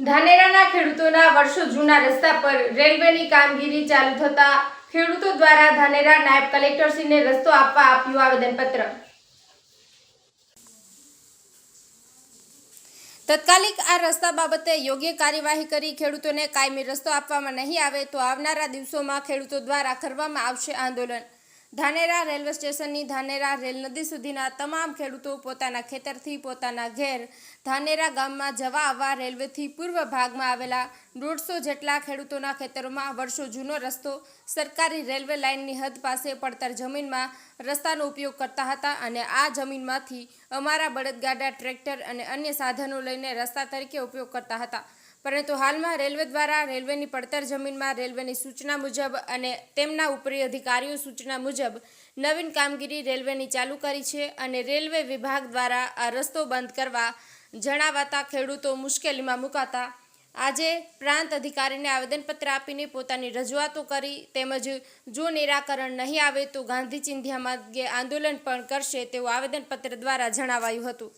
ધાનેરાના ખેડૂતોના વર્ષો જૂના રસ્તા પર રેલવેની કામગીરી ચાલુ થતા ખેડૂતો દ્વારા ધાનેરા નાયબ કલેક્ટરશ્રીને રસ્તો આપવા આપ્યું આવેદનપત્ર. તત્કાલિક આ રસ્તા બાબતે યોગ્ય કાર્યવાહી કરી ખેડૂતોને કાયમી રસ્તો આપવામાં નહીં આવે તો આવનારા દિવસોમાં ખેડૂતો દ્વારા કરવામાં આવશે આંદોલન. ધાનેરા રેલવે સ્ટેશનની ધાનેરા રેલ નદી સુધીના તમામ ખેડૂતો પોતાના ખેતરથી પોતાના ઘેર ધાનેરા ગામમાં જવા આવવા રેલવેથી પૂર્વ ભાગમાં આવેલા દોઢસો જેટલા ખેડૂતોના ખેતરોમાં વર્ષો જૂનો રસ્તો સરકારી રેલવે લાઇનની હદ પાસે પડતર જમીનમાં રસ્તાનો ઉપયોગ કરતા હતા અને આ જમીનમાંથી અમારા બળદગાડા ટ્રેક્ટર અને અન્ય સાધનો લઈને રસ્તા તરીકે ઉપયોગ કરતા હતા. પરંતુ હાલમાં રેલવે દ્વારા રેલવેની પડતર જમીનમાં રેલવેની સૂચના મુજબ અને તેમના ઉપરી અધિકારીઓ સૂચના મુજબ નવીન કામગીરી રેલવેની ચાલુ કરી છે અને રેલવે વિભાગ દ્વારા આ રસ્તો બંધ કરવા જણાવાતા ખેડૂતો મુશ્કેલીમાં મુકાતા. આજે પ્રાંત અધિકારીને આવેદનપત્ર આપીને પોતાની રજૂઆતો કરી તેમજ જો નિરાકરણ નહીં આવે તો ગાંધી ચિંધ્યા માર્ગે આંદોલન પણ કરશે તેવું આવેદનપત્ર દ્વારા જણાવાયું હતું.